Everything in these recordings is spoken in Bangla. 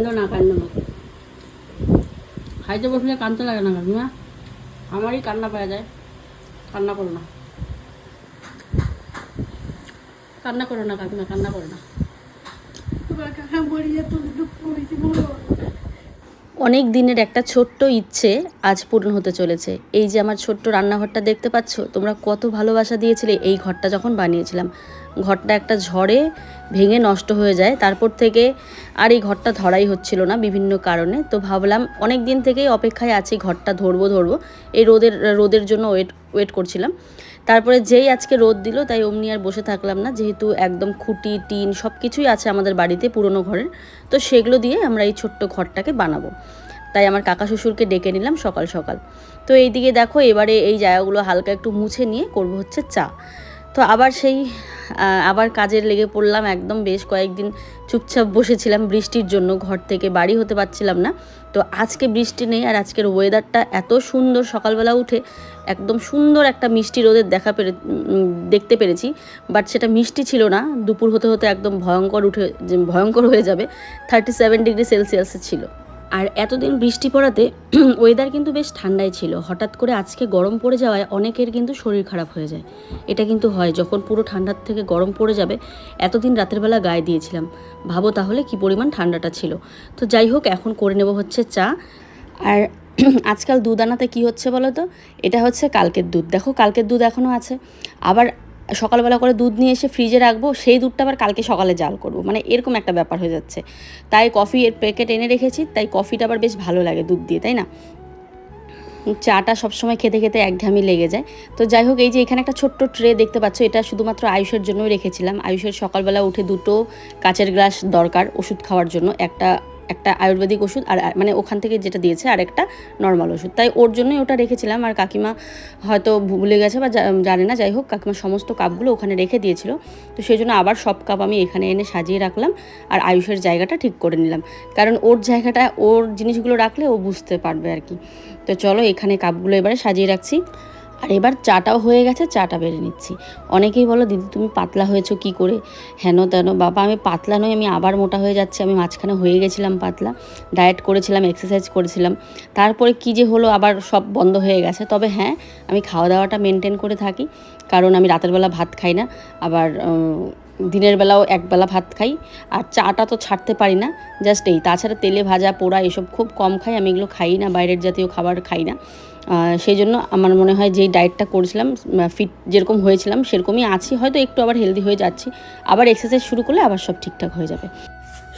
কান্দো না কান্দো না। খাইতে বসলে কান্দতে লাগে না কাকিমা আমারই কান্না পাওয়া যায়। কান্না করো না। কান্না করো না, কাকিমা, কান্না করো না। তোমার কাকা মরিয়া তো দুঃখ করেছি বলো। অনেক দিনের একটা ছোট্ট ইচ্ছে আজ পূরণ হতে চলেছে। এই যে আমার ছোট্ট রান্নাঘরটা দেখতে পাচ্ছ, তোমরা কত ভালোবাসা দিয়েছিলে এই ঘরটা যখন বানিয়েছিলাম। ঘরটা একটা ঝড়ে ভেঙে নষ্ট হয়ে যায়, তারপর থেকে আর এই ঘরটা ধরাই হচ্ছিল না বিভিন্ন কারণে। তো ভাবলাম অনেক দিন থেকেই অপেক্ষায় আছি, ঘরটা ধরবো ধরবো। এই রোদের রোদের জন্য ওয়েট ওয়েট করছিলাম। তারপরে যেই আজকে রোদ দিল, তাই অমনি আর বসে থাকলাম না। যেহেতু একদম খুঁটি, টিন সব কিছুই আছে আমাদের বাড়িতে, পুরনো ঘরের, তো সেগুলো দিয়ে আমরা এই ছোট্ট ঘরটাকে বানাবো। তাই আমার কাকা শ্বশুরকে ডেকে নিলাম সকাল সকাল। তো এইদিকে দেখো, এবারে এই জায়গাগুলো হালকা একটু মুছে নিয়ে করব হচ্ছে চা। তো আবার সেই আবার কাজের লেগে পড়লাম একদম বেশ কয়েকদিন চুপচাপ বসেছিলাম বৃষ্টির জন্য, ঘর থেকে বাড়ি হতে পারছিলাম না। তো আজকে বৃষ্টি নেই আর আজকের ওয়েদারটা এত সুন্দর, সকালবেলা উঠে একদম সুন্দর একটা মিষ্টি রোদের দেখা পেরে দেখতে পেরেছি। বাট সেটা মিষ্টি ছিল না, দুপুর হতে হতে একদম ভয়ঙ্কর উঠে ভয়ঙ্কর হয়ে যাবে থার্টি সেভেন ডিগ্রি সেলসিয়াসে ছিল। আর এতদিন বৃষ্টি পড়াতে ওয়েদার কিন্তু বেশ ঠান্ডাই ছিল। হঠাৎ করে আজকে গরম পড়ে যাওয়ায় অনেকের কিন্তু শরীর খারাপ হয়ে যায়। এটা কিন্তু হয়, যখন পুরো ঠান্ডার থেকে গরম পড়ে যাবে, এতদিন রাতের বেলা গায়ে দিয়েছিলাম। ভাবো তাহলে কি পরিমাণ ঠান্ডাটা ছিল। তো যাই হোক, এখন করে নেব হচ্ছে চা। আর আজকাল দুধ আনাতে কী হচ্ছে বলো তো? এটা হচ্ছে কালকের দুধ। দেখো, কালকের দুধ এখনও আছে। আবার সকালবেলা করে দুধ নিয়ে এসে ফ্রিজে রাখব, সেই দুধটা আবার কালকে সকালে জাল করব। মানে এরকম একটা ব্যাপার হয়ে যাচ্ছে। তাই কফি এর প্যাকেট এনে রেখেছি, তাই কফিটা আবার বেশ ভালো লাগে দুধ দিয়ে, তাই না? চাটা সবসময় খেতে খেতে একঘামি লেগে যায়। তো যাই হোক, এই যে এখানে একটা ছোট্ট ট্রে দেখতে পাচ্ছ, এটা শুধুমাত্র আয়ুষের জন্যই রেখেছিলাম। আয়ুষের সকালবেলা উঠে দুটো কাচের গ্লাস দরকার ওষুধ খাওয়ার জন্য। একটা একটা আয়ুর্বেদিক ওষুধ আর মানে ওখান থেকে যেটা দিয়েছে আর একটা নর্মাল ওষুধ। তাই ওর জন্যই ওটা রেখেছিলাম আর কাকিমা হয়তো ভুলে গেছে বা জানে না। যাই হোক, কাকিমা সমস্ত কাপগুলো ওখানে রেখে দিয়েছিল। তো সেই জন্য আবার সব কাপ আমি এখানে এনে সাজিয়ে রাখলাম আর আয়ুষের জায়গাটা ঠিক করে নিলাম। কারণ ওর জায়গাটা, ওর জিনিসগুলো রাখলে ও বুঝতে পারবে আর কি। তো চলো এখানে কাপগুলো এবারে সাজিয়ে রাখছি। আর এবার চাটাও হয়ে গেছে, চাটা বেড়ে নিচ্ছি। অনেকেই বলো, দিদি, তুমি পাতলা হয়েছো কি করে? হেন তেন, বাবা, আমি পাতলা নই, আমি আবার মোটা হয়ে যাচ্ছি, আমি মাঝখানে হয়ে গেছিলাম পাতলা ডায়েট করেছিলাম এক্সারসাইজ করেছিলাম। তারপরে কি যে হলো, আবার সব বন্ধ হয়ে গেছে। তবে হ্যাঁ আমি খাওয়া দাওয়াটা মেনটেন করে থাকি, কারণ আমি রাতের বেলা ভাত খাই না। আবার দিনের বেলাও একবেলা ভাত খাই। আর চাটা তো ছাড়তে পারি না জাস্ট এই। তাছাড়া তেলে ভাজা, পোড়া, এসব খুব কম খাই, আমি এগুলো খাই না, বাইরের জাতীয় খাবার খাই না। সেই জন্য আমার মনে হয় যেই ডায়েটটা করেছিলাম ফিট যেরকম হয়েছিলাম সেরকমই আছি। হয়তো একটু আবার হেলদি হয়ে যাচ্ছি। আবার এক্সারসাইজ শুরু করলে আবার সব ঠিকঠাক হয়ে যাবে।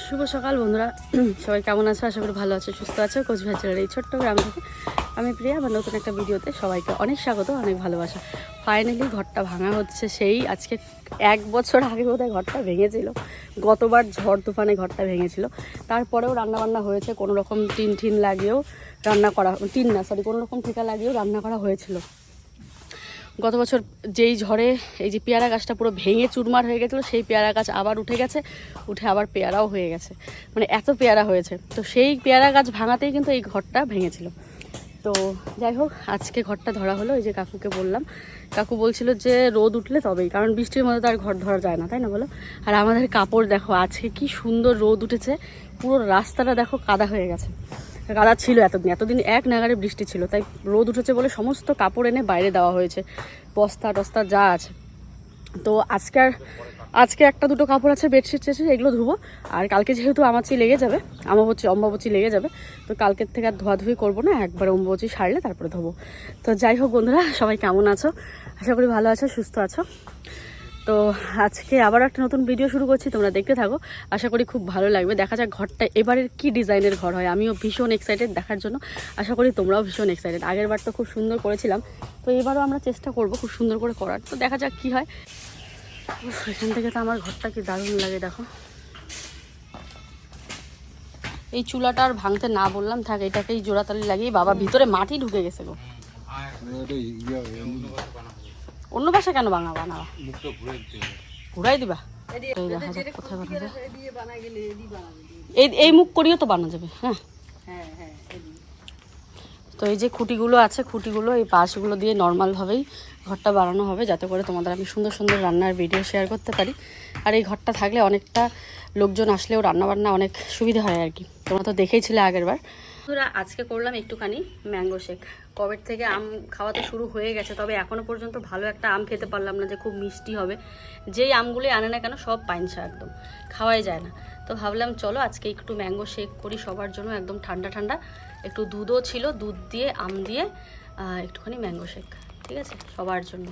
শুভ সকাল বন্ধুরা। সবাই কেমন আছো? আশা করি ভালো আছো, সুস্থ আছো। কোচবিহার এই ছোট্ট গ্রাম থেকে। আমি প্রিয়া আমার নতুন একটা ভিডিওতে সবাইকে অনেক স্বাগত, অনেক ভালোবাসা। ফাইনালি ঘরটা ভাঙা হচ্ছে সেই, আজকে এক বছর আগে বোধহয় ঘরটা ভেঙেছিল। গতবার ঝড় তুফানে ঘরটা ভেঙেছিল। তারপরেও রান্নাবান্না হয়েছে, কোনো রকম টিন টিন লাগিয়েও রান্না করা টিন না সরি কোনো রকম ঠেকা লাগিয়েও রান্না করা হয়েছিল। গত বছর যেই ঝড়ে এই যে পেয়ারা গাছটা পুরো ভেঙে চুরমার হয়ে গেছিল, সেই পেয়ারা গাছ আবার উঠে গেছে, উঠে আবার পেয়ারাও হয়ে গেছে। মানে এত পেয়ারা হয়েছে। তো সেই পেয়ারা গাছ ভাঙাতেই কিন্তু এই ঘরটা ভেঙেছিল। তো যাই হোক, আজকে ঘরটা ধরা হলো, এই যে কাকুকে বললাম। কাকু বলছিল যে রোদ উঠলে তবেই, কারণ বৃষ্টির মধ্যে তো আর ঘর ধরা যায় না, তাই না বলো? আর আমাদের কাপড় দেখো, আজকে কি সুন্দর রোদ উঠেছে, পুরো রাস্তাটা দেখো কাদা হয়ে গেছে। কাদা ছিল এতদিন। এতদিন এক নাগারে বৃষ্টি ছিল, তাই রোদ উঠেছে বলে সমস্ত কাপড় এনে বাইরে দেওয়া হয়েছে। বস্তা টস্তা যা আছে। তো আজকে আর আজকে একটা দুটো কাপড় আছে, বেডশিট টেডশিট এগুলো ধুবো। আর কালকে যেহেতু আমাচি লেগে যাবে আমাবচি অম্বাবচি লেগে যাবে, তো কালকের থেকে আর ধোয়াধুয়ি করব না, একবার অম্বাবচি সারলে তারপরে ধোবো। তো যাই হোক বন্ধুরা, সবাই কেমন আছো? আশা করি ভালো আছো, সুস্থ আছো। তো আজকে আবার একটা নতুন ভিডিও শুরু করছি তোমরা দেখতে থাকো আশা করি খুব ভালো লাগবে দেখা যাক ঘরটা এবারের কি ডিজাইনের ঘর হয় আমিও ভীষণ এক্সাইটেড দেখার জন্য আশা করি তোমরাও ভীষণ এক্সাইটেড আগের বার তো খুব সুন্দর করেছিলাম তো এবারও আমরা চেষ্টা করব খুব সুন্দর করে করার তো দেখা যাক কি হয় এখান থেকে তো আমার ঘরটা কি দারুণ লাগে দেখো এই চুলাটা আর ভাঙতে না বললাম থাক এটাকেই জোড়াতালি লাগিয়ে বাবা ভিতরে মাটি ঢুকে গেছে গো অন্য পাশে কেন বাঙা বানাবা ঘুরাই দিবা? এই এই এই মুখ করিও তো বানা যাবে হ্যাঁ। তো এই যে খুঁটিগুলো আছে খুঁটিগুলো এই পাশগুলো দিয়ে নর্মালভাবেই ঘরটা বানানো হবে যাতে করে তোমাদের আমি সুন্দর সুন্দর রান্নার ভিডিও শেয়ার করতে পারি। আর এই ঘরটা থাকলে অনেকটা লোকজন আসলেও রান্নাবান্না অনেক সুবিধা হয় আর কি। তোমরা তো দেখেইছিলে আগের বার বন্ধুরা, আজকে করলাম একটুখানি ম্যাঙ্গো শেক। কবের থেকে আম খাওয়া তো শুরু হয়ে গেছে, তবে এখনও পর্যন্ত ভালো একটা আম খেতে পারলাম না যে খুব মিষ্টি হবে। যেই আমগুলি আনে না কেন, সব পাইনসা একদম, খাওয়াই যায় না। তো ভাবলাম চলো আজকে একটু ম্যাঙ্গো শেক করি সবার জন্য, একদম ঠান্ডা ঠান্ডা। একটু দুধও ছিল, দুধ দিয়ে, আম দিয়ে একটুখানি ম্যাঙ্গো শেক, ঠিক আছে? সবার জন্য।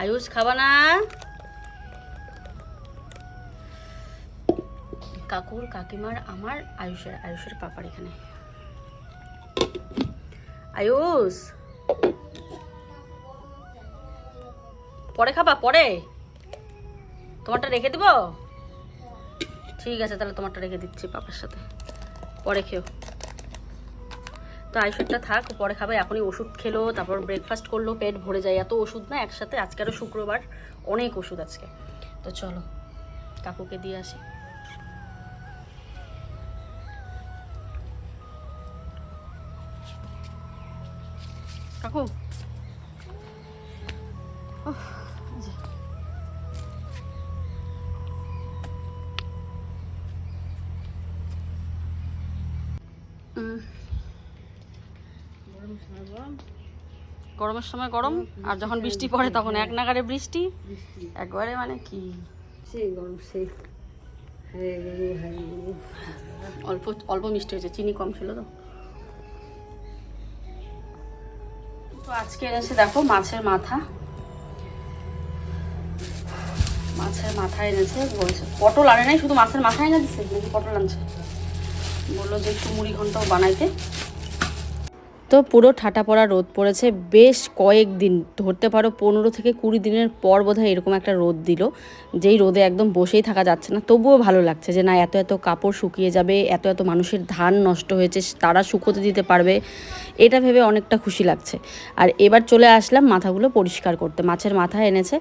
আয়ুষ, খাবা না? কাকুর কাকিমার আমার আয়ুষের আয়ুষের পাপার এখানে। আয়ুষ! পরে খাবা, পরে? তোমারটা রেখে দিব? ঠিক আছে, তাহলে তোমারটা রেখে দিচ্ছি পাপার সাথে। পরে খেও। তো আইসুরটা থাক, পরে খাবে, এখনই ওষুধ খেলো, তারপর ব্রেকফাস্ট করল, পেট ভরে যায়, এত ওষুধ না একসাথে, আজকে আরও শুক্রবার, অনেক ওষুধ আজকে। তো চলো, কাকুকে দিয়ে আসি। গরম গরমের সময় গরম আর যখন বৃষ্টি পড়ে তখন এক নাগারে বৃষ্টি। একবারে মানে কি? সেই গরম সেই। হ্যাঁ হ্যাঁ গরু অল্প অল্প মিষ্টি হয়েছে চিনি কম ছিল তো। তো আজকে এনেছে দেখো মাছের মাথা। মাছের মাথা এনেছে, বলছে, পটল আনে নাই, শুধু মাছের মাথা এনে দিচ্ছে পটল আনছে? বলল যে একটু মুড়ি ঘন্টাও বানাইতে। তো পুরো ঠাটা পড়া রোদ পড়েছে। বেশ কয়েকদিন ধরতে পারো পনেরো থেকে কুড়ি দিনের পর বোধহয় এরকম একটা রোদ দিল, যেই রোদে একদম বসেই থাকা যাচ্ছে না। তবুও ভালো লাগছে যে না, এত এত কাপড় শুকিয়ে যাবে, এত এত মানুষের ধান নষ্ট হয়েছে, তারা শুকোতে দিতে পারবে। এটা ভেবে অনেকটা খুশি লাগছে। আর এবার চলে আসলাম মাথাগুলো পরিষ্কার করতে। মাছের মাথা এনেছে,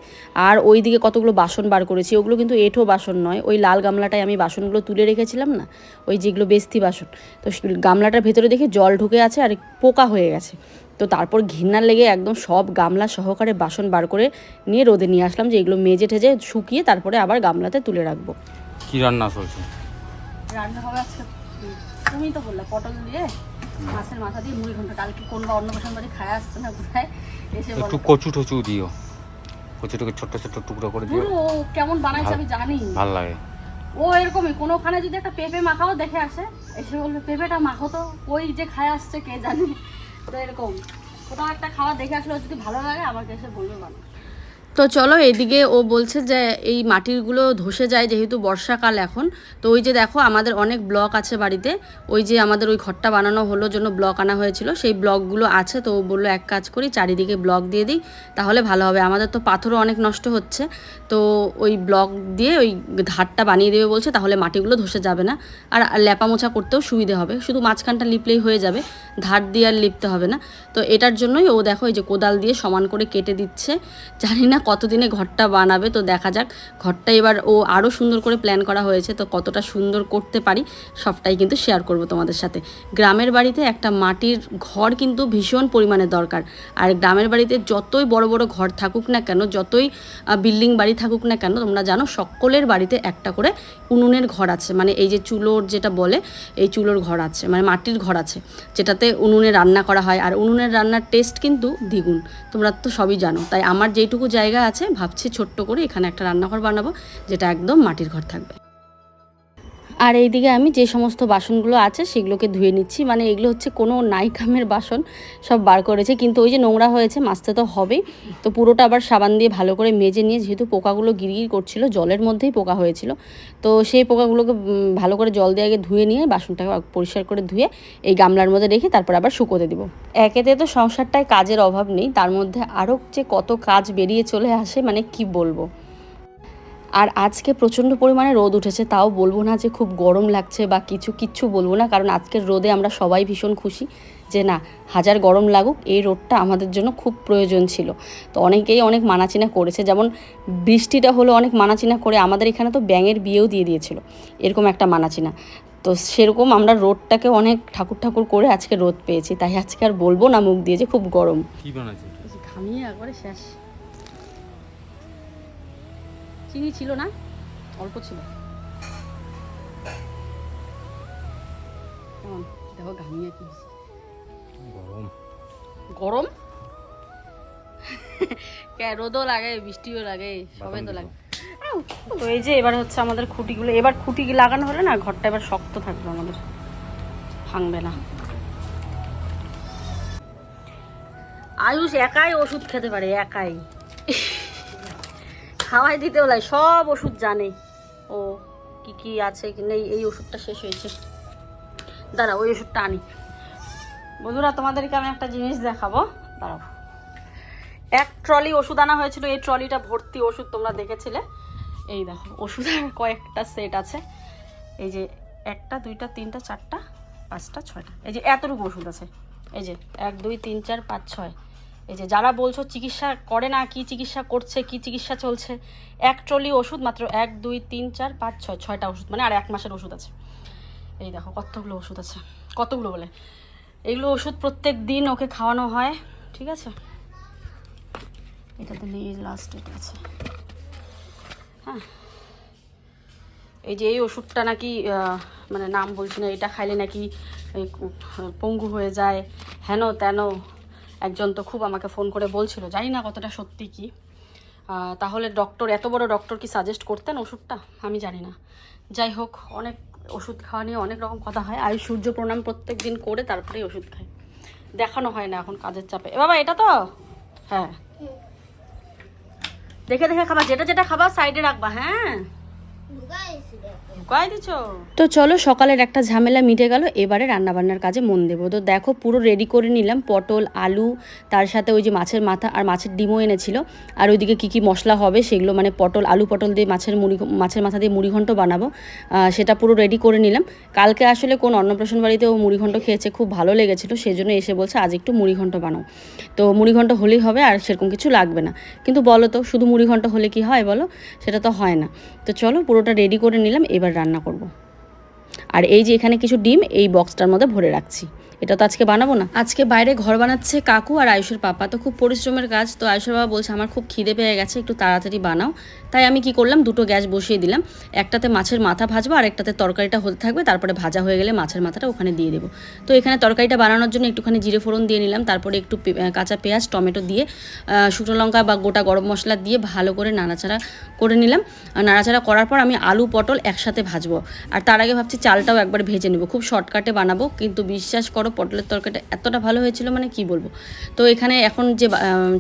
আর ওই দিকে কতগুলো বাসন বার করেছি, ওগুলো কিন্তু এঁঠো বাসন নয়। ওই লাল গামলাটায় আমি বাসনগুলো তুলে রেখেছিলাম না, ওই যেগুলো বেস্তি বাসন, তো গামলাটার ভেতরে দেখি জল ঢুকে আছে, আর পোকা হয়ে গেছে। তো তারপর ঘৃণার লেগে একদম সব গামলা সহকারে বাসন বার করে নিয়ে রোদে নিয়ে আসলাম যে এগুলো মেজে ঠেজে শুকিয়ে তারপরে আবার গামলাতে তুলে রাখব। কি রান্না চলছে রান্না হবে আজকে তুমি তো বললে পটল দিয়ে মাছের মাথা দিয়ে মুড়ি ঘণ্টা। কালকে কোন বা অন্য বসান বাড়ি খায় আসছে না কোথায়? এসে একটু কচু টচু দিও। কচুটাকে ছোট্ট ছোট্ট টুকরো করে দিও। ও কেমন বানাইছে আমি জানি। ভালো লাগে। ও এরকমই, কোনোখানে যদি একটা পেঁপে মাখাও দেখে আসে, এসে বলল, পেঁপেটা মাখো তো ওই যে খায় আসছে কে জানে? তো এরকম, কোথাও একটা খাওয়া দেখে আসলে, যদি ভালো লাগে আমাকে এসে বলবে মানুষ তো চলো এদিকে ও বলছে যে এই মাটিরগুলো ধসে যায় যেহেতু বর্ষাকাল এখন। তো ওই যে দেখো আমাদের অনেক ব্লক আছে বাড়িতে। ওই যে আমাদের ওই ঘরটা বানানো হলো জন্য ব্লক আনা হয়েছিল। সেই ব্লকগুলো আছে তো ও বলল এক কাজ করি, চারিদিকে ব্লক দিয়ে দিই, তাহলে ভালো হবে। আমাদের তো পাথরও অনেক নষ্ট হচ্ছে। তো ওই ব্লক দিয়ে ওই ধারটা বানিয়ে দেবে বলছে, তাহলে মাটিগুলো ধসে যাবে না। আর ল্যাপা মোছা করতেও সুবিধে হবে। শুধু মাঝখানটা লিপলেই হয়ে যাবে ধার দিয়ে আর লিপতে হবে না। তো এটার জন্যই ও দেখো এই যে কোদাল দিয়ে সমান করে কেটে দিচ্ছে। জানি না কতদিনে ঘরটা বানাবে তো দেখা যাক। ঘরটা এবার ও আরও সুন্দর করে প্ল্যান করা হয়েছে, তো কতটা সুন্দর করতে পারি সবটাই কিন্তু শেয়ার করব তোমাদের সাথে। গ্রামের বাড়িতে একটা মাটির ঘর কিন্তু ভীষণ পরিমাণে দরকার। আর গ্রামের বাড়িতে যতই বড় বড় ঘর থাকুক না কেন, যতই বিল্ডিং বাড়ি থাকুক না কেন, তোমরা জানো সকলের বাড়িতে একটা করে উনুনের ঘর আছে। মানে এই যে চুলোর যেটা বলে, এই চুলোর ঘর আছে মানে মাটির ঘর আছে, যেটাতে উনুনে রান্না করা হয়। আর উনুনের রান্নার টেস্ট কিন্তু দ্বিগুণ, তোমরা তো সবই জানো। তাই আমার যেইটুকু জায়গা আছে ভাবছি ছোট্ট করে এখানে একটা রান্নাঘর বানাবো যেটা একদম মাটির ঘর থাকবে। আর এইদিকে আমি যে সমস্ত বাসনগুলো আছে সেগুলোকে ধুয়ে নিচ্ছি। মানে এগুলো হচ্ছে কোনো নাইকামের বাসন, সব বার করেছে। কিন্তু ওই যে নোংরা হয়েছে, মাজতে তো হবেই। তো পুরোটা আবার সাবান দিয়ে ভালো করে মেজে নিয়ে, যেহেতু পোকাগুলো গিরগির করছিল, জলের মধ্যেই পোকা হয়েছিল। তো সেই পোকাগুলোকে ভালো করে জল দিয়ে আগে ধুয়ে নিয়ে, বাসনটাকে পরিষ্কার করে ধুয়ে এই গামলার মধ্যে রেখে তারপর আবার শুকোতে দিব। একেতে তো সংসারটায় কাজের অভাব নেই, তার মধ্যে আরও যে কত কাজ বেরিয়ে চলে আসে মানে কি বলব? আর আজকে প্রচণ্ড পরিমাণে রোদ উঠেছে তাও বলব না যে খুব গরম লাগছে বা কিছু কিচ্ছু বলব না কারণ আজকের রোদে আমরা সবাই ভীষণ খুশি যে না হাজার গরম লাগুক এই রোদটা আমাদের জন্য খুব প্রয়োজন ছিল। তো অনেকেই অনেক মানাচিনা করেছে যেমন বৃষ্টিটা হলো অনেক মানাচিনা করে আমাদের এখানে তো ব্যাঙের বিয়েও দিয়ে দিয়েছিল এরকম একটা মানাচিনা। তো সেরকম আমরা রোদটাকে অনেক ঠাকুর ঠাকুর করে আজকে রোদ পেয়েছি তাই আজকে আর বলব না মুখ দিয়ে যে খুব গরম। কি বানাচ্ছে? ঘামিয়ে একবারে শেষ। চিনি ছিল না অল্প ছিল। দেখো ঘামিয়ে কি গরম। গরম? রোদও লাগে বৃষ্টিও লাগে সবাই তো লাগে। তো এই যে এবার হচ্ছে আমাদের খুঁটিগুলো এবার খুঁটি লাগানো হলে না ঘরটা এবার শক্ত থাকবে আমাদের। ভাঙবে না। আয়ুষ একাই ওষুধ খেতে পারে একাই। খাওয়াই দিতেও লাগে সব ওষুধ জানে। ও, কি কি আছে, কি নেই, এই ওষুধটা শেষ হয়েছে। দাঁড়া, ওই ওষুধটা আনি। বন্ধুরা, তোমাদেরকে আমি একটা জিনিস দেখাবো। দাঁড়াও। এক ট্রলি ওষুধ আনা হয়েছিল, এই ট্রলিটা ভর্তি ওষুধ তোমরা দেখেছিলে। এই দেখো, ওষুধ আর কয়েকটা সেট আছে। এই যে একটা, দুইটা, তিনটা, চারটা, পাঁচটা, ছয়টা। এই যে এতটুকু ওষুধ আছে। এই যে, এক, দুই, তিন, চার, পাঁচ, ছয়। এই যে যারা বলছো চিকিৎসা করে না, কি চিকিৎসা করছে, কি চিকিৎসা চলছে, এক ট্রলি ওষুধ মাত্র এক, দুই, তিন, চার, পাঁচ, ছয়, ছয়টা ওষুধ মানে আর এক মাসের ওষুধ আছে। এই দেখো কতগুলো ওষুধ আছে, কতগুলো বলে। এগুলো ওষুধ প্রত্যেক দিন ওকে খাওয়ানো হয়, ঠিক আছে? এটাতে নেই লাস্ট এটা আছে। হ্যাঁ। এই যে এই ওষুধটা নাকি মানে নাম বলছি না, এটা খাইলে নাকি পঙ্গু হয়ে যায় হেন তেন একজন তো খুব আমাকে ফোন করে বলছিল, জানি না কতটা সত্যি কি। তাহলে ডক্টর এত বড় ডক্টর কি সাজেস্ট করতেন ওষুধটা? আমি জানি না। যাই হোক, অনেক ওষুধ খাওয়া নিয়ে অনেক রকম কথা হয়। আর সূর্য প্রণাম প্রত্যেক দিন করে তারপরেই ওষুধ খাই দেখানো হয় না এখন কাজের চাপে। এ বাবা, এটা তো? হ্যাঁ। দেখে দেখে খাবা যেটা যেটা খাবা সাইডে রাখবা হ্যাঁ। তো চলো, সকালের একটা ঝামেলা মিটে গেল, এবারে রান্নাবান্নার কাজে মন দেবো। তো দেখো, পুরো রেডি করে নিলাম, পটল, আলু, তার সাথে ওই যে মাছের মাথা আর মাছের ডিমও এনেছিল। আর ওইদিকে কী কী মশলা হবে সেগুলো মানে পটল, আলু পটল দিয়ে মাছের মুড়ি, মাছের মাথা দিয়ে মুড়ি ঘন্ট বানাবো। সেটা পুরো রেডি করে নিলাম। কালকে আসলে কোন অন্নপ্রাশন বাড়িতে ও মুড়ি ঘন্ট খেয়েছে, খুব ভালো লেগেছিল সেই জন্য এসে বলছে আজ একটু মুড়িঘণ্ট বানাও। তো মুড়ি ঘন্ট হলেই হবে আর সেরকম কিছু লাগবে না। কিন্তু বলো তো, শুধু মুড়ি ঘন্ট হলে কি হয় বলো? সেটা তো হয় না। তো চলো, পুরোটা রেডি করে নিলাম, এবার রান্না করব। আর এই যে এখানে কিছু ডিম এই বক্সটার মধ্যে ভরে রাখছি এটা তো আজকে বানাবো না। আজকে বাইরে ঘর বানাচ্ছে কাকু আর আয়ুষের পাপা। তো খুব পরিশ্রমের কাজ। তো আয়ুষের বাবা বলছে, আমার খুব খিদে পেয়ে গেছে, একটু তাড়াতাড়ি বানাও। তাই আমি কি করলাম, দুটো গ্যাস বসিয়ে দিলাম। একটাতে মাছের মাথা ভাজবো, আর একটাতে তরকারিটা হতে থাকবে। তারপরে ভাজা হয়ে গেলে মাছের মাথাটা ওখানে দিয়ে দেবো। তো এখানে তরকারিটা বানানোর জন্য একটুখানি জিরে ফোড়ন দিয়ে নিলাম। তারপরে একটু কাঁচা পেঁয়াজ, টমেটো দিয়ে শুকনো লঙ্কা বা গোটা গরম মশলা দিয়ে ভালো করে নাড়াচাড়া করে নিলাম। নাড়াচাড়া করার পর আমি আলু, পটল একসাথে ভাজবো। আর তার আগে ভাবছি চালটাও একবার ভেজে নেব। খুব শর্টকাটে বানাবো, কিন্তু বিশ্বাস করো পটলের তরকারিটা এতটা ভালো হয়েছিল মানে কি বলব? তো এখানে এখন যে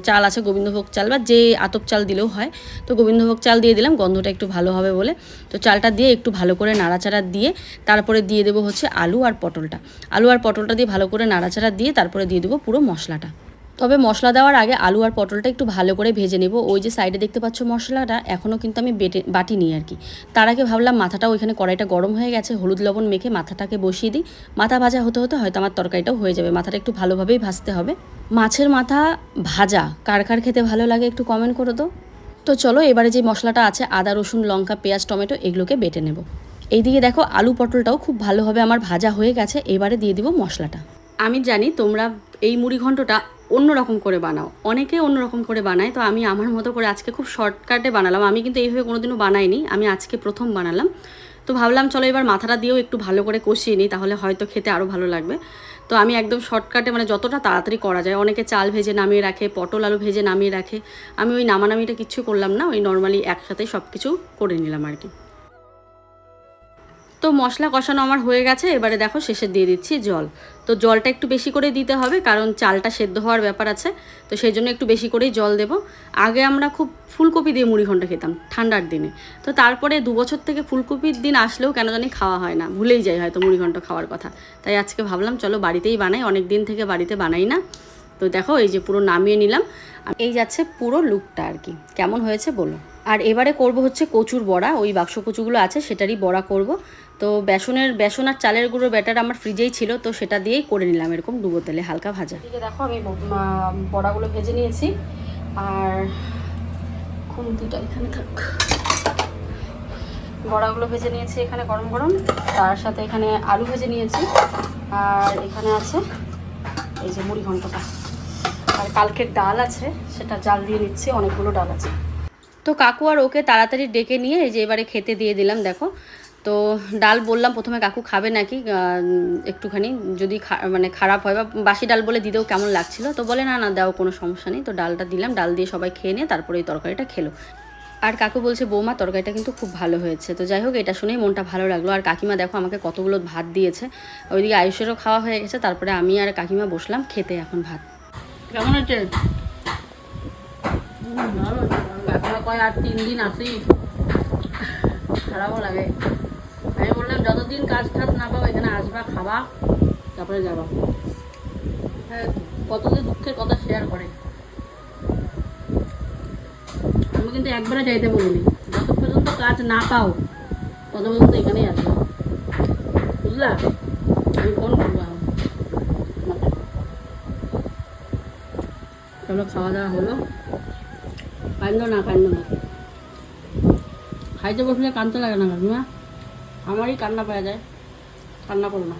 চাল আছে গোবিন্দভোগ চাল বা যে আতপ চাল দিলেও হয়, তো গোবিন্দভোগ চাল দিয়ে দিলাম, গন্ধটা একটু ভালো হবে বলে। তো চালটা দিয়ে একটু ভালো করে নাড়াচাড়া দিয়ে, তারপরে দিয়ে দেবো হচ্ছে আলু আর পটলটা। আলু আর পটলটা দিয়ে ভালো করে নাড়াচাড়া দিয়ে, তারপরে দিয়ে দেবো পুরো মশলাটা। তবে মশলা দেওয়ার আগে আলু আর পটলটা একটু ভালো করে ভেজে নেব। ওই যে সাইডে দেখতে পাচ্ছ মশলাটা, এখনও কিন্তু আমি বেটে, বাটিনি আর কি। তার আগে ভাবলাম মাথাটা ওইখানে কড়াইটা গরম হয়ে গেছে, হলুদ লবণ মেখে মাথাটাকে বসিয়ে দিই। মাথা ভাজা হতে হতে হয়তো আমার তরকারিটাও হয়ে যাবে, মাথাটা একটু ভালোভাবেই ভাজতে হবে। মাছের মাথা ভাজা, কার কার খেতে ভালো লাগে একটু কমেন্ট করে তো তো চলো এবারে যে মশলাটা আছে, আদা, রসুন, লঙ্কা, পেঁয়াজ, টমেটো, এগুলোকে বেটে নেব। এইদিকে দেখো আলু পটলটাও খুব ভালোভাবে আমার ভাজা হয়ে গেছে, এবারে দিয়ে দিব মশলাটা। আমি জানি তোমরা এই মুড়ি ঘন্টটা অন্যরকম করে বানাও। অনেকে অন্যরকম করে বানায়, তো আমি আমার মতো করে আজকে খুব শর্টকাটে বানালাম। আমি কিন্তু এইভাবে কোনোদিনও বানাইনি, আমি আজকে প্রথম বানালাম। তো ভাবলাম, চলো এবার মাথাটা দিয়েও একটু ভালো করে কষিয়ে নিই, তাহলে হয়তো খেতে আরও ভালো লাগবে। তো আমি একদম শর্টকাটে মানে যতটা তাড়াতাড়ি করা যায়, অনেকে চাল ভেজে নামিয়ে রাখে, পটল আলু ভেজে নামিয়ে রাখে। আমি ওই নামানামিটা কিচ্ছু করলাম না, ওই নর্মালি একসাথে সব কিছু করে নিলাম আর কি। তো মশলা কষানো আমার হয়ে গেছে, এবারে দেখো শেষে দিয়ে দিচ্ছি জল। তো জলটা একটু বেশি করে দিতে হবে, কারণ চালটা সেদ্ধ হওয়ার ব্যাপার আছে, তো সেই জন্য একটু বেশি করেই জল দেব। আগে আমরা খুব ফুলকপি দিয়ে মুড়ি ঘণ্টা খেতাম, ঠান্ডার দিনে। তো তারপরে দু বছর থেকে ফুলকপির দিন আসলেও কেন জানি খাওয়া হয় না, ভুলেই যাই হয়তো মুড়ি ঘণ্টা খাওয়ার কথা। তাই আজকে ভাবলাম, চলো বাড়িতেই বানাই অনেক দিন থেকে বাড়িতে বানাই না। তো দেখো এই যে পুরো নামিয়ে নিলাম। এই যাচ্ছে পুরো লুকটা আর কি, কেমন হয়েছে বলো। আর এবারে করব হচ্ছে কচুর বড়া, ওই বাক্স কচুগুলো আছে সেটারই বড়া করব। তো বেসনের বেসন আর চালের গুঁড়ো ব্যাটার আমার ফ্রিজেই ছিল তো সেটা দিয়েই করে নিলাম এরকম ডুবো তেলে হালকা ভাজা। দেখো আমি বড়াগুলো ভেজে নিয়েছি আর খুন্তিটা এখানে থাক। বড়াগুলো ভেজে নিয়েছি এখানে গরম গরম তার সাথে এখানে আলু ভেজে নিয়েছি আর এখানে আছে এই যে মুড়ি ঘন্টটা। আর কালকের ডাল আছে সেটা জাল দিয়ে নিচ্ছি অনেকগুলো ডাল আছে। তো কাকু আর ওকে তাড়াতাড়ি ডেকে নিয়ে এই যে এবারে খেতে দিয়ে দিলাম দেখো। তো ডাল বললাম প্রথমে কাকু খাবে নাকি একটুখানি। যদি মানে খারাপ হয় বা বাসি ডাল বলে দিতেও কেমন লাগছিল, তো বলে, না না, দাও, কোনো সমস্যা নেই। তো ডালটা দিলাম, ডাল দিয়ে সবাই খেয়ে নিয়ে তারপরে এই তরকারিটা খেলো। আর কাকু বলছে, বৌমা, তরকারিটা কিন্তু খুব ভালো হয়েছে। তো যাই হোক, এটা শুনেই মনটা ভালো লাগল। আর কাকিমা, দেখো, আমাকে কতগুলো ভাত দিয়েছে। ওইদিকে আয়ুষেরও খাওয়া হয়ে গেছে, তারপরে আমি আর কাকিমা বসলাম খেতে এখন ভাত। কেমন হচ্ছে কয় আর তিন দিন আসি খারাপও লাগে। বললাম যতদিন কাজ টাজ না পাবো এখানে আসবা, খাবা, তারপরে যাবা। হ্যাঁ কত যে দুঃখের কথা শেয়ার করে। আমি কিন্তু একবারে যাইতে বলিনি। যত পর্যন্ত কাজ না পাও, তত পর্যন্ত এখানেই আসবে বুঝলা? আমি ফোন করব চলো, খাওয়া দাওয়া হলো। কান্দ না কান্দ না। খাইতে বসলে কানতে লাগে না, কাকিমা। আমারই কান্না পাওয়া যায়। কান্না করো না।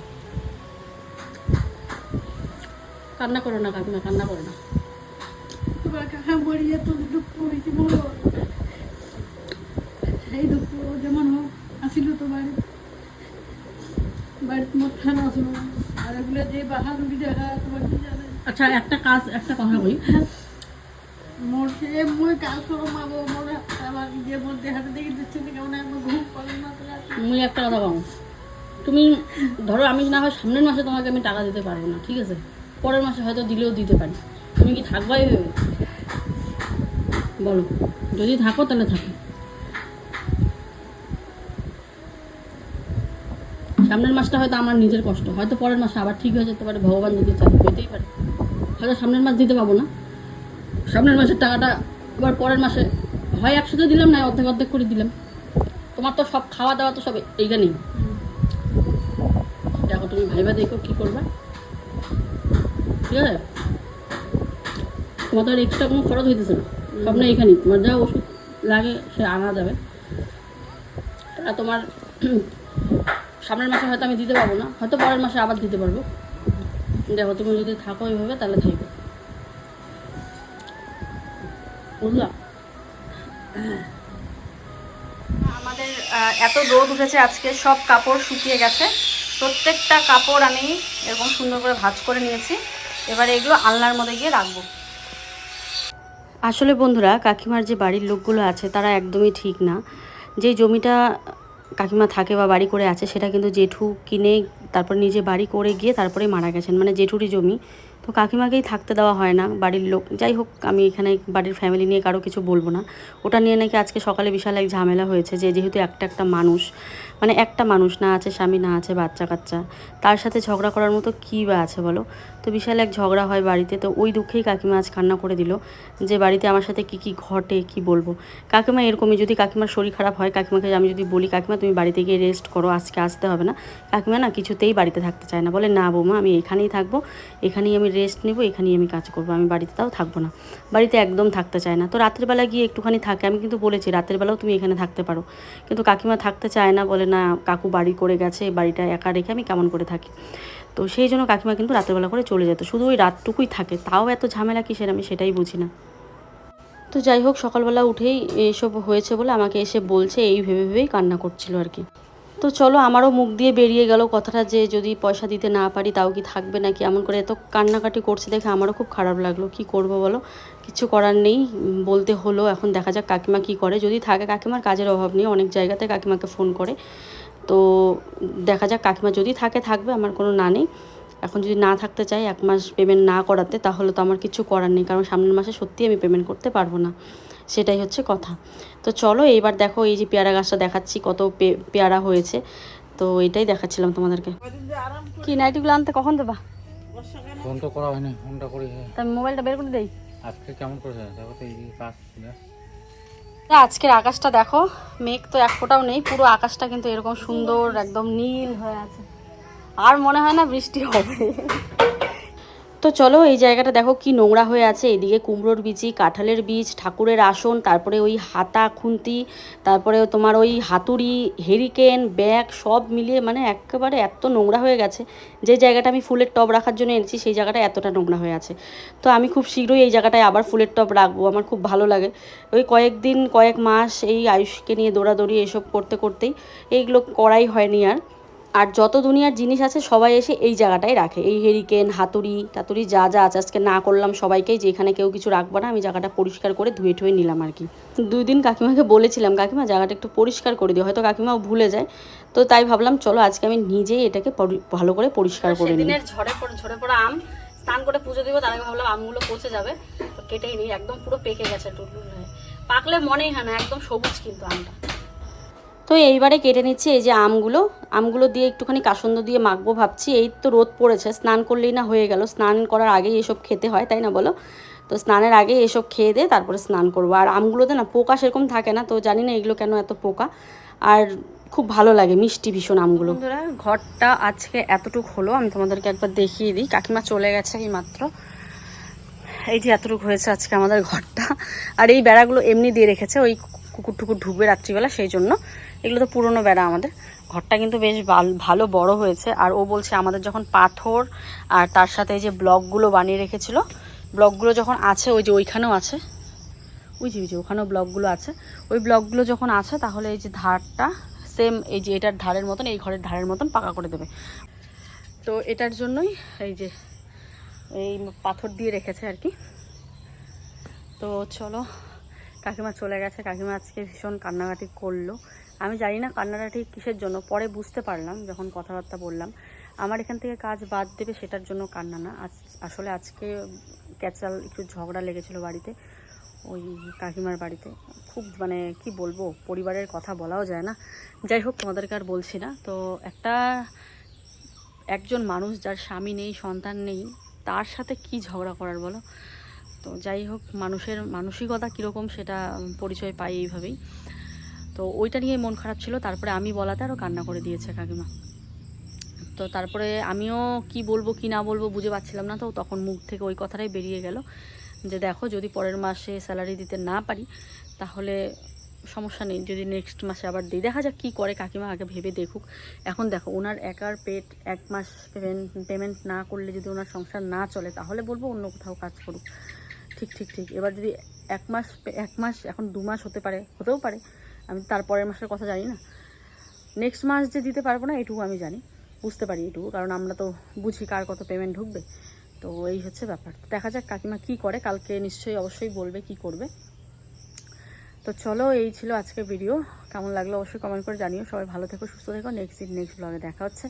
কান্না করো না কাকিমা কান্না করো না। দুঃখ যেমন হোক আসিল তো বাড়ি। বাড়িতে মোট খান আসলো। আর এগুলো যে বাহাদুরি দেখা তোমার কি জানে? আচ্ছা একটা কাজ একটা কথা বলি। মোর সে মই পাবে একটা কথা বলো তুমি ধরো আমি না হয় সামনের মাসে তোমাকে আমি টাকা দিতে পারব না, ঠিক আছে? পরের মাসে হয়তো দিলেও দিতে পারি। তুমি কি থাকবা এইভাবে বলো, যদি থাকো তাহলে থাকো। সামনের মাসটা হয়তো আমার নিজের কষ্ট, হয়তো পরের মাসে আবার ঠিক হয়ে যেতে পারে, ভগবান যদি চায়, হইতেই পারে। হয়তো সামনের মাস দিতে পাবো না। সামনের মাসের টাকাটা আবার পরের মাসে হয় একসাথে দিলাম, না অর্ধেক অর্ধেক করে দিলাম। তোমার তো সব খাওয়া দাওয়া তো সব এইখানেই। দেখো তুমি ভাইবা দেখো কী করবে। ঠিক আছে? তোমার তো আর এক্সট্রা কোনো খরচ হইতেছে না। সব না এখানেই তোমার যা ওষুধ লাগে সে আনা যাবে। আর তোমার সামনের মাসে হয়তো আমি দিতে পারব না। হয়তো পরের মাসে আবার দিতে পারব। দেখো তুমি যদি থাকো এইভাবে তাহলে থাকবে। বুঝলা আমাদের এত রোদ উঠেছে আজকে সব কাপড় শুকিয়ে গেছে। প্রত্যেকটা কাপড় আমি এরকম সুন্দর করে ভাজ করে নিয়েছি। এবারে এগুলো আলনার মধ্যে গিয়ে রাখব। আসলে বন্ধুরা কাকিমার যে বাড়ির লোকগুলো আছে তারা একদমই ঠিক না। যে জমিটা কাকিমা থাকে বা বাড়ি করে আছে, সেটা কিন্তু জেঠু কিনে তারপর নিজে বাড়ি করে গিয়ে তারপরে মারা গেছেন। মানে জেঠুরই জমি। তো কাকিমাকেই থাকতে দেওয়া হয় না বাড়ির লোক। যাই হোক, আমি এখানে বাড়ির ফ্যামিলি নিয়ে কারও কিছু বলব না। ওটা নিয়ে নাকি আজকে সকালে বিশাল এক ঝামেলা হয়েছে যে যেহেতু একটা একটা মানুষ মানে একটা মানুষ না আছে, স্বামী না আছে বাচ্চা কাচ্চা তার সাথে ঝগড়া করার মতো কী বা আছে বলো? তো বিশাল এক ঝগড়া হয় বাড়িতে, তো ওই দুঃখেই কাকিমা আজ কান্না করে দিল যে বাড়িতে আমার সাথে কি কি ঘটে, কি বলব? কাকিমা এরকমই, যদি কাকিমার শরীর খারাপ হয়, কাকিমাকে আমি যদি বলি, কাকিমা, তুমি বাড়িতে গিয়ে রেস্ট করো, আজকে আসতে হবে না। কাকিমা না কিছুতেই বাড়িতে থাকতে চায় না। বলে, না বৌমা, আমি এখানেই থাকব, এখানেই আমি রেস্ট নেব, এখানেই আমি কাজ করব, আমি বাড়িতে তাও থাকব না। বাড়িতে একদম থাকতে চায় না। তো রাতের বেলা গিয়ে একটুখানি থাকে, আমি কিন্তু বলেছি, রাতের বেলাও তুমি এখানে থাকতে পারো। কিন্তু কাকিমা থাকতে চায় না, বলে, না, কাকু বাড়ি করে গেছে, বাড়িটা একা রেখে আমি কেমন করে থাকি? তো সেই জন্য কাকিমা কিন্তু রাতের বেলা করে চলে যেত। শুধু ওই রাতটুকুই থাকে। তাও এত ঝামেলা কিসের আমি সেটাই বুঝি না। তো যাই হোক, সকালবেলা উঠেই এসব হয়েছে বলে আমাকে এসে বলছে, এই ভেবে ভেবেই কান্না করছিল আর কি। তো চলো, আমারও মুখ দিয়ে বেরিয়ে গেল কথাটা যে যদি পয়সা দিতে না পারি তাও কি থাকবে নাকি? এমন করে এত কান্নাকাটি করছে দেখে আমারও খুব খারাপ লাগল। কি করব বলো? কিছু করার নেই, বলতে হলো। এখন দেখা যাক কাকিমা কি করে। যদি থাকে কাকিমার, কাজের অভাব নেই। অনেক জায়গাতে কাকিমাকে ফোন করে। তো দেখা যাক কাকিমা যদি থাকে থাকবে আমার কোনো না নেই। এখন যদি না থাকতে চাই এক মাস পেমেন্ট না করাতে তাহলে তো আমার কিছু করার নেই কারণ সামনের মাসে সত্যি আমি পেমেন্ট করতে পারব না। সেটাই হচ্ছে কথা। তো চলো এইবার দেখো এই যে পেয়ারা গাছটা দেখাচ্ছি কত পেয়ারা হয়েছে। তো এটাই দেখাচ্ছিলাম তোমাদেরকে। কি নাইটিগুলো আনতে কখন দেবা? ফোন তো করা হয়নি ফোনটা করি। মোবাইলটা বের করে দেই। আজকে কেমন করেছে? দেখো তো এই কাজ আজকের আকাশটা দেখো, মেঘ তো এক ফোটাও নেই, পুরো আকাশটা কিন্তু এরকম সুন্দর, একদম নীল হয়ে আছে। আর মনে হয় না বৃষ্টি হবে। তো চলো এই জায়গাটা দেখো কি নোংরা হয়ে আছে। এদিকে কুমড়োর বিচি কাঁঠালের বীজ, ঠাকুরের আসন, তারপরে ওই হাতা, খুন্তি, তারপরে তোমার ওই হাতুড়ি, হেরিকেন, ব্যাগ সব মিলিয়ে মানে একেবারে এত নোংরা হয়ে গেছে। যে জায়গাটা আমি ফুলের টব রাখার জন্য এনেছি, সেই জায়গাটা এতটা নোংরা হয়ে আছে। তো আমি খুব শীঘ্রই এই জায়গাটায় আবার ফুলের টব রাখব, আমার খুব ভালো লাগে। ওই কয়েকদিন, কয়েক মাস এই আয়ুষকে নিয়ে দৌড়াদৌড়ি এসব করতে করতেই এইগুলো করাই হয়নি আর। আর যত দুনিয়ার জিনিস আছে সবাই এসে এই জায়গাটায় রাখে। এই হেরিকেন হাতুড়ি টাতুড়ি যা যা আছে আজকে না করলাম সবাইকেই যে এখানে কেউ কিছু রাখব না আমি জায়গাটা পরিষ্কার করে ধুয়ে ঠুয়ে নিলাম আর কি। দুই দিন কাকিমাকে বলেছিলাম কাকিমা জায়গাটা একটু পরিষ্কার করে দিও। হয়তো কাকিমাও ভুলে যায়। তো তাই ভাবলাম চলো আজকে আমি নিজেই এটাকে ভালো করে পরিষ্কার করে নিই। ঝড়ে পড়ে ঝরে পড়া আম স্নান করে পুজো দিব তার আগে ভাবলাম আমগুলো পচে যাবে। তো কেটেই নিই একদম পুরো পেকে গেছে হয়ে। পাকলে মনেই হয় না একদম সবুজ কিন্তু আমটা। তো এইবারে কেটে নিচ্ছি এই যে আমগুলো। আমগুলো দিয়ে একটুখানি কাসন্দ দিয়ে মাখবো ভাবছি। এই তো রোদ পড়েছে, স্নান করলেই না হয়ে গেল। স্নান করার আগেই এসব খেতে হয়, তাই না বলো? তো স্নানের আগে এসব খেয়ে দিয়ে তারপরে স্নান করব। আর আমগুলোতে না পোকা সেরকম থাকে না, তো জানি না এগুলো কেন এত পোকা। আর খুব ভালো লাগে, মিষ্টি ভীষণ আমগুলো। ঘরটা আজকে এতটুকু হলো, আমি তোমাদেরকে একবার দেখিয়ে দিই। কাকিমা চলে গেছে এই মাত্র এই যে এতটুকু হয়েছে আজকে আমাদের ঘরটা। আর এই বেড়াগুলো এমনি দিয়ে রেখেছে, ওই কুকুর টুকুর ঢুকবে রাত্রিবেলা, সেই জন্য। এগুলো তো পুরনো বেড়া আমাদের। ঘরটা কিন্তু বেশ ভাল- বড় হয়েছে। আর ও বলছে আমাদের যখন পাথর আর তার সাথে এই যে ব্লকগুলো বানিয়ে রেখেছিল, ব্লকগুলো যখন আছে, ওই যে ওইখানেও আছে। ওই যে ওই যে, ওখানেও ব্লকগুলো আছে। ওই ব্লকগুলো যখন আছে, তাহলে এই যে ধারটা সেম এই যে এটার ধারের মতন, এই ঘরের ধারের মতন পাকা করে দেবে। তো এটার জন্যই এই যে, এই পাথর দিয়ে রেখেছে আর কি। তো চলো, কাকিমা চলে গেছে। কাকিমা আজকে ভীষণ কান্নাকাটি করল। আমি জানি না কান্নাটা ঠিক কিসের জন্য, পরে বুঝতে পারলাম যখন কথাবার্তা বললাম। আমার এখান থেকে কাজ বাদ দেবে সেটার জন্য কান্না না। আজ, আসলে আজকে ক্যাচাল একটু ঝগড়া লেগেছিল বাড়িতে, ওই কাকিমার বাড়িতে। খুব মানে কি বলব, পরিবারের কথা বলাও যায় না। যাই হোক, তোমাদেরকে আর বলছি না। তো একটা, একজন মানুষ যার স্বামী নেই, সন্তান নেই, তার সাথে কি ঝগড়া করার বলো? তো যাই হোক, মানুষের মানসিকতা কীরকম সেটা পরিচয় পাই এইভাবেই। তো ওইটা নিয়ে মন খারাপ ছিল। তারপরে আমি বলাতে আরও কান্না করে দিয়েছে কাকিমা। তো তারপরে আমিও কি বলব, কি না বলব বুঝে পাচ্ছিলাম না তো। তখন মুখ থেকে ওই কথাটাই বেরিয়ে গেল যে, দেখো, যদি পরের মাসে স্যালারি দিতে না পারি, তাহলে সমস্যা নেই। যদি নেক্সট মাসে আবার দিই। দেখা যাক কী করে কাকিমা আগে ভেবে দেখুক। এখন দেখো ওনার একার পেট এক মাস পেমেন্ট পেমেন্ট না করলে যদি ওনার সংসার না চলে, তাহলে বলব অন্য কোথাও কাজ করুক। ঠিক ঠিক ঠিক। এবার যদি এক মাস এক মাস, এখন দু মাস হতে পারে, হতেও পারে। আমি তারপরের মাসের কথা জানি না। নেক্সট মাস যে দিতে পারব না, এটুকু আমি জানি। বুঝতে পারি এটুকু, কারণ আমরা তো বুঝি কার কত পেমেন্ট ঢুকবে। তো এই হচ্ছে ব্যাপার। দেখা যাক কাকিমা কি করে, কালকে নিশ্চয়ই অবশ্যই বলবে কি করবে। তো চলো, এই ছিল আজকে ভিডিও কেমন লাগল অবশ্যই কমেন্ট করে জানিও। সবাই ভালো থেকো, সুস্থ থেকো। নেক্সট নেক্সট ব্লগে দেখা হচ্ছে।